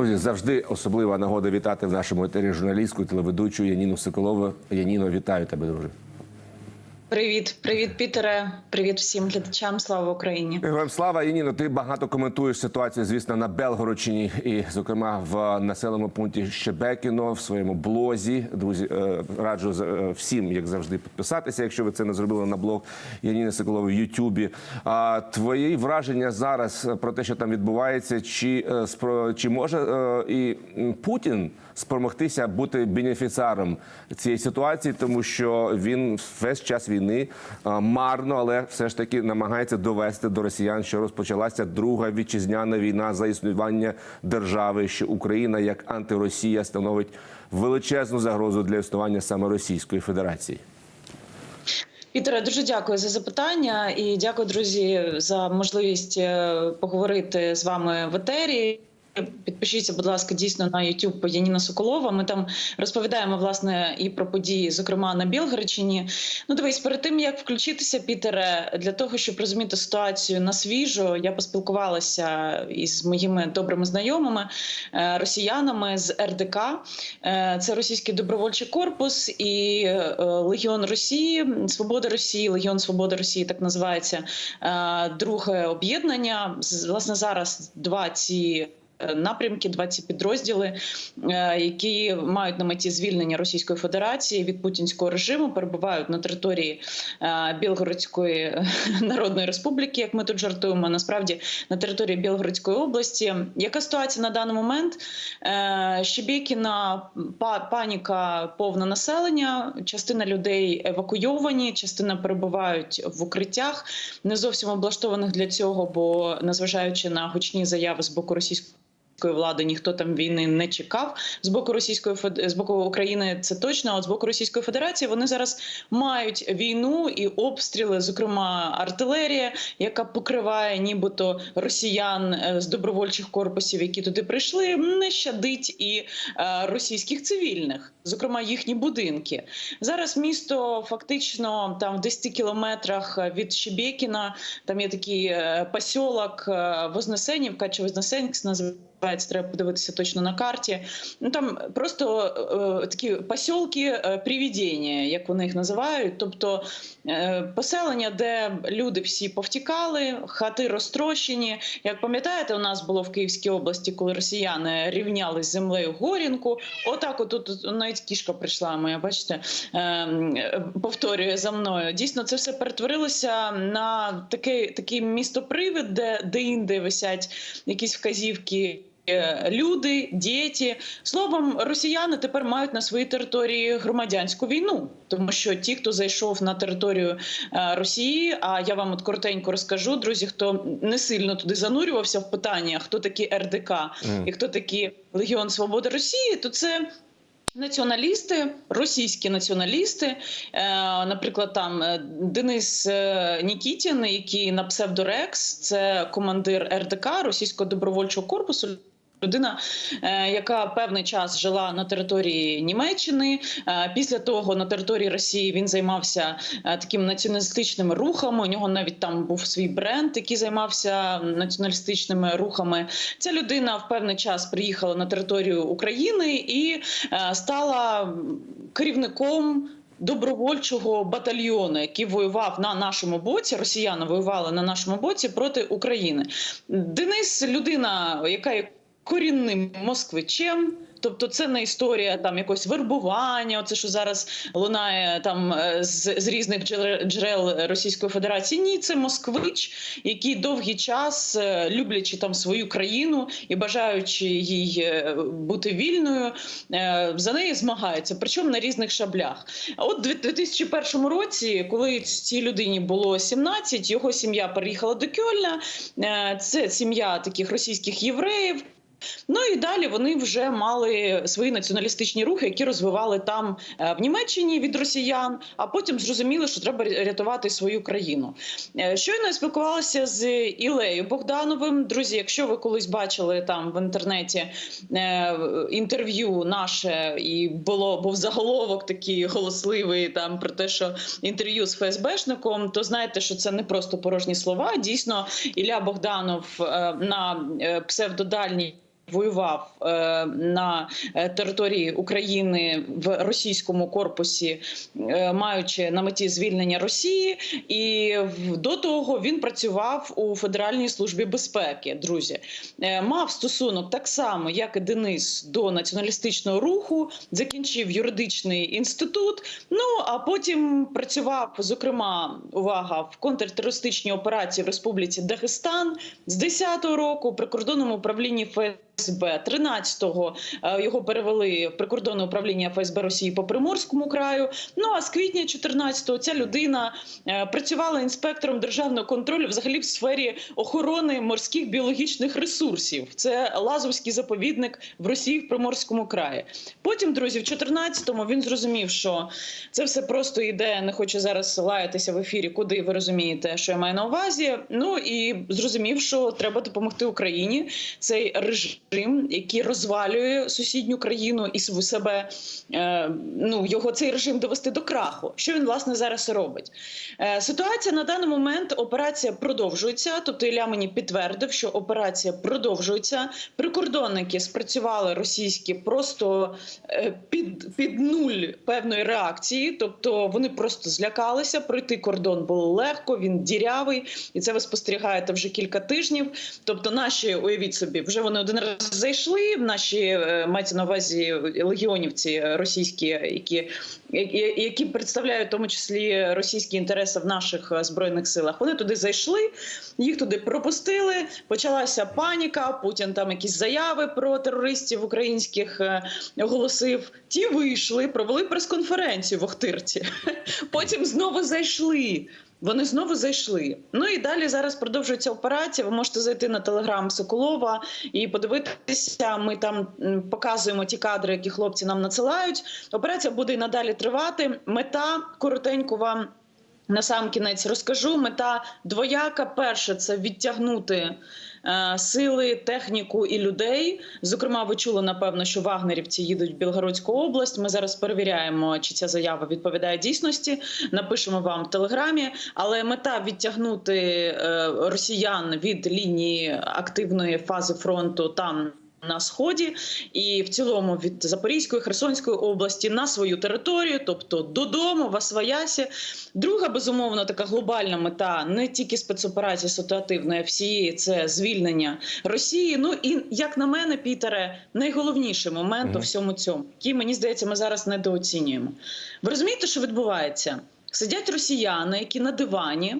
Друзі, завжди особлива нагода вітати в нашому етері журналістку телеведучу Яніну Соколову. Яніно, вітаю тебе, друже. Привіт, привіт, Пітере. Привіт всім глядачам. Слава Україні. Героям слава Яніно. Ти багато коментуєш ситуацію, звісно, на Белгородчині і, зокрема, в населеному пункті Щебекіно в своєму блозі. Друзі, е, раджу е, всім, як завжди, підписатися, якщо ви це не зробили на блог Яніни Соколової в Ютубі. А твої враження зараз про те, що там відбувається, чи е, чи може і Путін спромогтися бути бенефіціаром цієї ситуації, тому що він весь час війни е, марно, але все ж таки намагається довести до росіян, що розпочалася друга вітчизняна війна за існування держави, що Україна як антиросія становить величезну загрозу для існування саме Російської Федерації. Пітере, дуже дякую за запитання і дякую, друзі, за можливість е, поговорити з вами в етері. Підпишіться, будь ласка, дійсно на YouTube Яніна Соколова. Ми там розповідаємо власне і про події, зокрема на Білгородчині. Ну, дивись, перед тим як включитися, Пітере, для того, щоб розуміти ситуацію на свіжо, я поспілкувалася із моїми добрими знайомими е, росіянами з РДК. Е, Це російський добровольчий корпус і е, Легіон Росії, Свобода Росії, Легіон Свободи Росії, так називається друге об'єднання. Власне, зараз два ці. Е, Напрямки, 20 підрозділи, е, які мають на меті звільнення Російської Федерації від путінського режиму, перебувають на території е, Білгородської Народної Республіки, як ми тут жартуємо. Насправді на території Білгородської області. Яка ситуація на даний момент? Щебікіна па- паніка повне населення. Частина людей евакуйовані, частина перебувають в укриттях, не зовсім облаштованих для цього, бо незважаючи на гучні заяви з боку російської. Влади ніхто там війни не чекав з боку Російської з боку України. Це точно. А от з боку Російської Федерації вони зараз мають війну і обстріли, зокрема артилерія, яка покриває нібито росіян е, з добровольчих корпусів, які туди прийшли, не щадить і е, російських цивільних, зокрема їхні будинки. Зараз місто фактично там в 10 кілометрах від Шебекіна. Там є такий е, е, Вознесенівка чи Вознесенськ називається. Треба подивитися точно на карті. Ну там просто е, такі посілки е, привідення, як вони їх називають. Тобто е, поселення, де люди всі повтікали, хати розтрощені. Як пам'ятаєте, у нас було в Київській області, коли росіяни рівняли з землею горінку. Отак, от тут навіть кішка прийшла. Моя бачите, е, повторює за мною. Дійсно, це все перетворилося на такий такий містопривід, де де-інде висять якісь вказівки. Е, Люди, діти, словом, росіяни тепер мають на своїй території громадянську війну, тому що ті, хто зайшов на територію е, Росії, а я вам от коротенько розкажу, друзі, хто не сильно туди занурювався в питання, хто такі РДК і хто такі Легіон Свободи Росії, то це Націоналісти, російські націоналісти, е, наприклад, там Денис Нікітін, який на псевдорекс, це командир РДК Російського добровольчого корпусу. Людина, е, яка певний час жила на території Німеччини. Е, Після того на території Росії він займався е, такими націоналістичними рухами. У нього навіть там був свій бренд, який займався націоналістичними рухами. Ця людина в певний час приїхала на територію України і стала керівником. Добровольчого батальйону, який воював на нашому боці, росіяни воювали на нашому боці проти України. Денис людина, яка корінним москвичем. Тобто це не історія там якогось вербування, оце що зараз лунає там е, з, з різних джерел- Російської Федерації. Ні, це москвич, який довгий час, е, люблячи там свою країну і бажаючи їй е, бути вільною, за неї змагається, причому на різних шаблях. А От у 2001 році, коли цій людині було 17, його сім'я переїхала до Кьольна. Це сім'я таких російських євреїв. Ну і далі вони вже мали свої націоналістичні рухи, які розвивали там е, в Німеччині від росіян. А потім зрозуміли, що треба рятувати свою країну. Е, Щойно я спілкувалася з Ілею Богдановим. Друзі, якщо ви колись бачили там в інтернеті е, інтерв'ю наше, і було був заголовок такий голосливий там про те, що інтерв'ю з ФСБшником, то знаєте, що це не просто порожні слова. Дійсно, Ілля Богданов на псевдодальній воював е, на е, території України в російському корпусі, е, маючи на меті звільнення Росії, і до того він працював у Федеральній службі безпеки. Друзі, мав стосунок так само, як і Денис, до націоналістичного руху, закінчив юридичний інститут. Ну а потім працював, зокрема, увага в контртерористичній операції в Республіці Дагестан з 10-го року при кордонному управлінні ФСБ. 13-го е, його перевели в прикордонне управління ФСБ Росії по Приморському краю. Ну а з квітня 14-го ця людина е, працювала інспектором державного контролю взагалі в сфері охорони морських біологічних ресурсів. Це Лазовський заповідник в Росії в Приморському краї. Потім, друзі, в 14-му він зрозумів, що це все просто йде. Не хочу зараз лаятися в ефірі, куди ви розумієте, що я маю на увазі. Ну і зрозумів, що треба допомогти Україні. Цей режим, який розвалює сусідню країну і себе, е, ну його цей режим довести до краху. Що він власне зараз робить? Е, ситуація на даний момент операція продовжується. Тобто Ілля мені підтвердив, що операція продовжується. Прикордонники спрацювали російські просто е, під, під нуль певної реакції. Тобто вони просто злякалися. Пройти кордон було легко, він дірявий, і це ви спостерігаєте вже кілька тижнів. Тобто, наші уявіть собі, вже вони один раз зайшли. в Наші е, мається на увазі легіонівці російські, які, які, представляють в тому числі російські інтереси в наших е, збройних силах. Вони туди зайшли, їх туди пропустили. Почалася паніка. Путін там якісь заяви про терористів українських е, оголосив. Ті вийшли, провели прес-конференцію в Охтирці. Потім знову зайшли. Вони знову зайшли. Ну і далі зараз продовжується операція. Ви можете зайти на телеграм Соколова і подивитися. Ми там показуємо ті кадри, які хлопці нам надсилають. Операція буде і надалі тривати. Мета коротенько вам. На сам кінець розкажу. Мета двояка. Перше це відтягнути е, сили, техніку і людей. Зокрема, ви чули напевно, що вагнерівці їдуть в Білгородську область. Ми зараз перевіряємо, чи ця заява відповідає дійсності. Напишемо вам в телеграмі. Але мета відтягнути е, росіян від лінії активної фази фронту там. На сході і в цілому від Запорізької Херсонської області на свою територію, тобто додому, в Асваясі. Друга безумовно така глобальна мета не тільки спецоперації ситуативної, а всієї це звільнення Росії. Ну і як на мене, Пітере, найголовніший момент у всьому цьому, який мені здається, ми зараз недооцінюємо. Ви розумієте, що відбувається? Сидять росіяни, які на дивані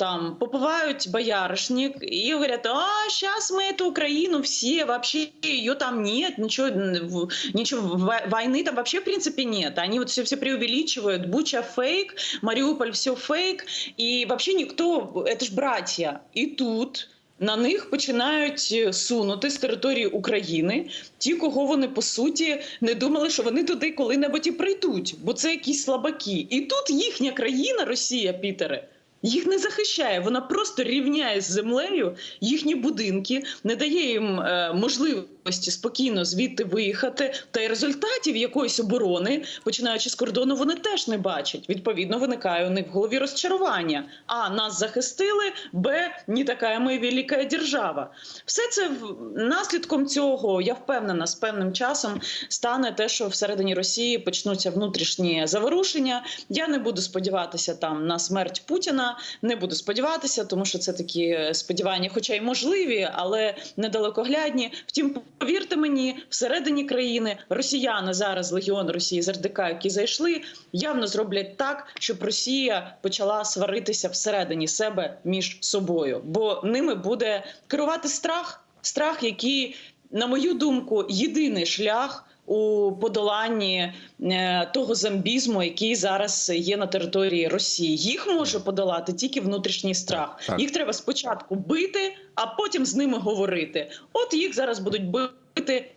Там попивают боярышник и говорят, а сейчас мы эту Украину все, вообще ее там нет, ничего, в- ничего, во- войны там вообще в принципе нет. Они вот все, все преувеличивают, Буча фейк, Мариуполь все фейк, и вообще никто, это ж братья. И тут на них починають е, сунути з території України ті, кого вони по суті не думали, що вони туди коли-небудь і прийдуть, бо це якісь слабаки. І тут їхня країна, Росія, Пітере. Їх не захищає, вона просто рівняє з землею їхні будинки, не дає їм е, можливості спокійно звідти виїхати. Та й результатів якоїсь оборони, починаючи з кордону, вони теж не бачать. Відповідно, виникає у них в голові розчарування. А нас захистили, б не така ми велика держава. Все це наслідком цього, я впевнена, з певним часом стане те, що всередині Росії почнуться внутрішні заворушення. Я не буду сподіватися там на смерть Путіна. Не буду сподіватися, тому що це такі е, сподівання, хоча й можливі, але недалекоглядні. Втім, повірте мені, всередині країни росіяни зараз легіон Росії з РДК, які зайшли, явно зроблять так, щоб Росія почала сваритися всередині себе між собою, бо ними буде керувати страх, страх, який, на мою думку, єдиний шлях. У подоланні е, того зомбізму, який зараз є на території Росії, їх може подолати тільки внутрішній страх. Так. Їх треба спочатку бити, а потім з ними говорити. От їх зараз будуть бити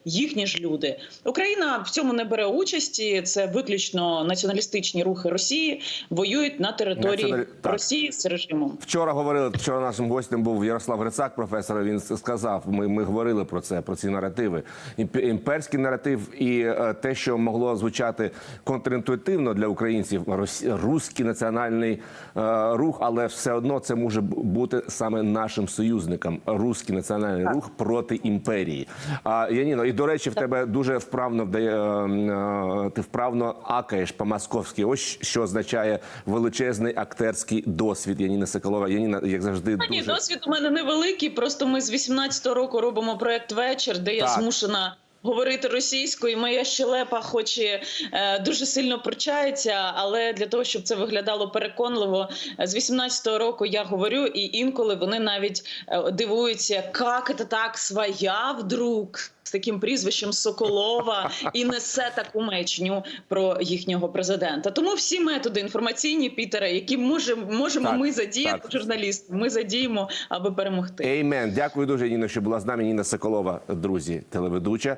їхні ж люди. Україна в цьому не бере участі. Це виключно націоналістичні рухи Росії воюють на території Націоналі- так. Росії з режимом. Вчора говорили, вчора нашим гостем був Ярослав Грицак, професор. Він сказав: ми, ми говорили про це, про ці наративи. Імп- Імперський наратив і е, те, що могло звучати контрінтуїтивно для українців, руський національний е, рух, але все одно це може бути саме нашим союзником. Руський національний рух проти імперії. А Яніно, і до речі, в тебе дуже вправно вдає, е, е, ти вправно акаєш по-московськи. Ось що означає величезний актерський досвід Яніна Соколова. Яніна, як завжди, Та Ні, досвід у мене невеликий. Просто ми з 18-го року робимо проект вечір, де я Так. змушена. Говорити російською, моя щелепа, хоч і е, дуже сильно пручається, але для того, щоб це виглядало переконливо, з 18-го року я говорю, і інколи вони навіть е, дивуються, як це так своя вдруг з таким прізвищем Соколова і несе таку мечню про їхнього президента. Тому всі методи інформаційні Пітера, які можемо можемо Так, ми задіяти, так. журналісти, ми задіємо, аби перемогти. Еймен. Дякую дуже, Ніно, що була з нами. Ніна Соколова, друзі, телеведуча.